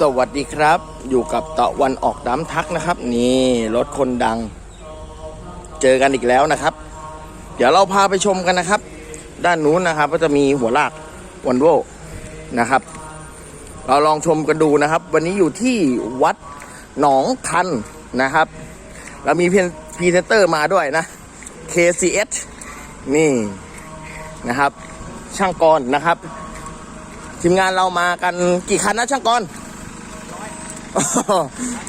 สวัสดีครับ อยู่กับตะวันออกน้ำทักนะครับ นี่รถคนดัง เจอกันอีกแล้วนะครับ เดี๋ยวเราพาไปชมกันนะครับ ด้านนู้นนะครับ ก็จะมีหัวลากวันโวนะครับ เราลองชมกันดูนะครับ วันนี้อยู่ที่วัดหนองคันนะครับ เรามีพรีเซนเตอร์มาด้วยนะ KCS นี่นะครับ ช่างกรนะครับทีมงานเรามากันกี่คันนะช่างกร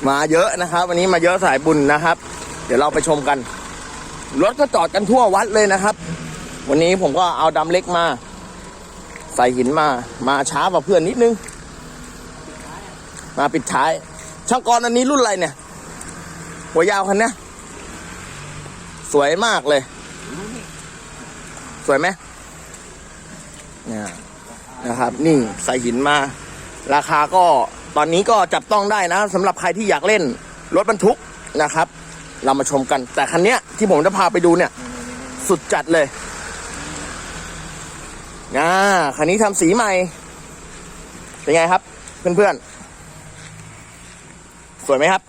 มาเยอะนะครับ วันนี้มาเยอะสายบุญนะครับ เดี๋ยวเราไปชมกัน รถก็จอดกันทั่ววัดเลยนะครับ วันนี้ผมก็เอาดำเล็กมา ใส่หินมา มาช้ากว่าเพื่อนนิดนึง มาปิดท้าย ช่างกรอันนี้รุ่นอะไรเนี่ย หัวยาวคันเนี้ยสวยมากเลย สวยไหมเนี่ยนะครับ นี่ใส่หินมา ราคาก็ตอนนี้ก็จับต้องได้นะสำหรับใครที่อยากเล่นรถบรรทุกนะครับ เรามาชมกัน แต่คันเนี้ยที่ผมจะพาไปดูเนี่ย สุดจัดเลยอ่าคันนี้ทำสีใหม่ เป็นไงครับ เพื่อนๆ สวยไหมครับ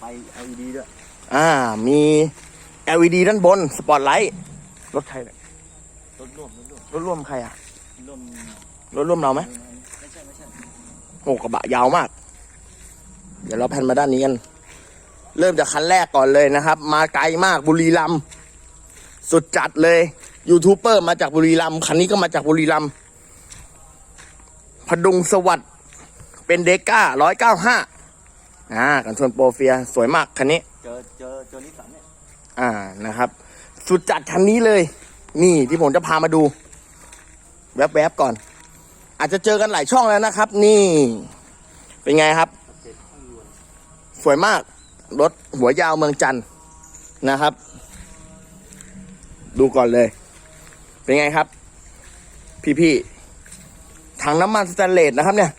ไป LED ด้วย อ่า มี LED ด้านบน สปอตไลท์ รถใครเนี่ยรถร่วม รถร่วมรถร่วมใครอะ ร่วมรถร่วมเราไหมไม่ใช่ไม่ใช่ โอ้กระบะยาวมาก เดี๋ยวเราแผ่นมาด้านนี้กัน เริ่มจากคันแรกก่อนเลยนะครับ มาไกลมากบุรีรัมย์สุดจัดเลยยูทูบเบอร์มาจากบุรีรัมย์คันนี้ก็มาจากบุรีรัมย์พดุงสวัสดิ์เป็นเดก้าร้อยเก้าห้าอ่ากันชนโปรเฟียสวยมากคันนี้ เจอเจอเจอนิสสันเนี่ย อ่านะครับ สุดจัดคันนี้เลย นี่ที่ผมจะพามาดู แวบๆก่อน อาจจะเจอกันหลายช่องแล้วนะครับ นี่ เป็นไงครับ สวยมาก รถหัวยาวเมืองจันนะครับ ดูก่อนเลย เป็นไงครับ พี่ๆถังน้ำมันสแตนเลสนะครับ เนี่ยย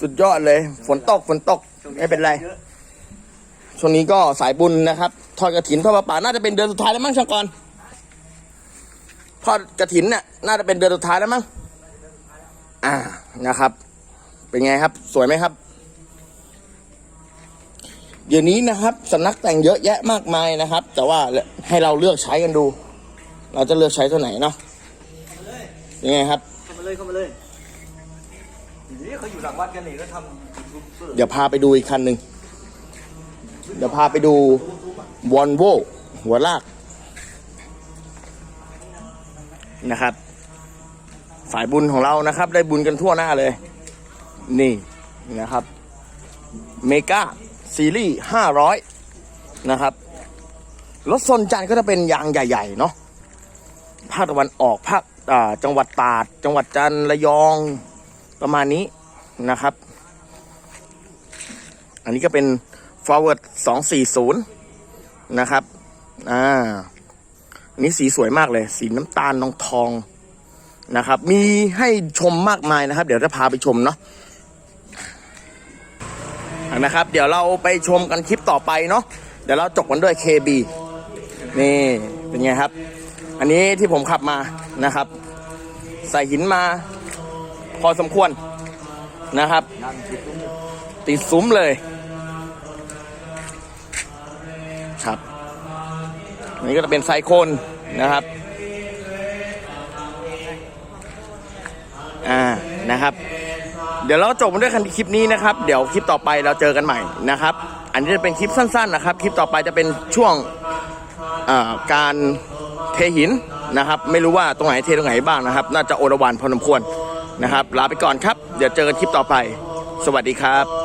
สุดยอดเลย ฝนตกฝนตก ไม่เป็นไรช่วงนี้ก็สายบุญนะครับ ทอดกระถินทอดประป่าน่าจะเป็นเดือนสุดท้ายแล้วมั้งช่างกร ทอดกระถินเนี่ยน่าจะเป็นเดือนสุดท้ายแล้วมั้งอ่านะครับ เป็นไงครับ สวยไหมครับเดี๋ยวนี้นะครับสำนักแต่งเยอะแยะมากมายนะครับ แต่ว่าให้เราเลือกใช้กันดู เราจะเลือกใช้ตัวไหนเนาะยังไงครับเข้ามาเลยเข้ามาเลยนี่เขาอยู่หลังวัดกันนี่ก็ทำยูทูบเบอร์เดี๋ยวพาไปดูอีกคันหนึ่งเดี๋ยวพาไปดูวอลโวหัวลาก นะครับ สายบุญของเรานะครับ ได้บุญกันทั่วหน้าเลย นี่นะครับ เมกาซีรีส์ห้าร้อยนะครับ รถซนจานก็จะเป็นยางใหญ่ๆเนาะภาคตะวันออกภาคจังหวัดตราด จังหวัดจันทร์ระยองประมาณนี้นะครับ อันนี้ก็เป็น forward 240 นะครับ อ่า นี้สีสวยมากเลย สีน้ำตาลนองทองนะครับ มีให้ชมมากมายนะครับ เดี๋ยวจะพาไปชมเนาะนะครับ เดี๋ยวเราไปชมกันคลิปต่อไปเนาะเดี๋ยวเราจบกันด้วย KB นี่เป็นไงครับ อันนี้ที่ผมขับมานะครับ ใส่หินมาพอสมควรนะครับ ติดซุ้มเลยครับ นนี้ก็จะเป็นไซโคนนะครับ อ่า นะครับ เดี๋ยวเราจบกันด้วยคลิปนี้นะครับ เดี๋ยวคลิปต่อไปเราเจอกันใหม่นะครับ อันนี้จะเป็นคลิปสั้นๆนะครับ คลิปต่อไปจะเป็นช่วงอ่าการเทหินนะครับ ไม่รู้ว่าตรงไหนเทตรงไหนบ้างนะครับ น่าจะโอรวานพอสมควรนะครับ ลาไปก่อนครับ เดี๋ยวเจอกันคลิปต่อไป สวัสดีครับ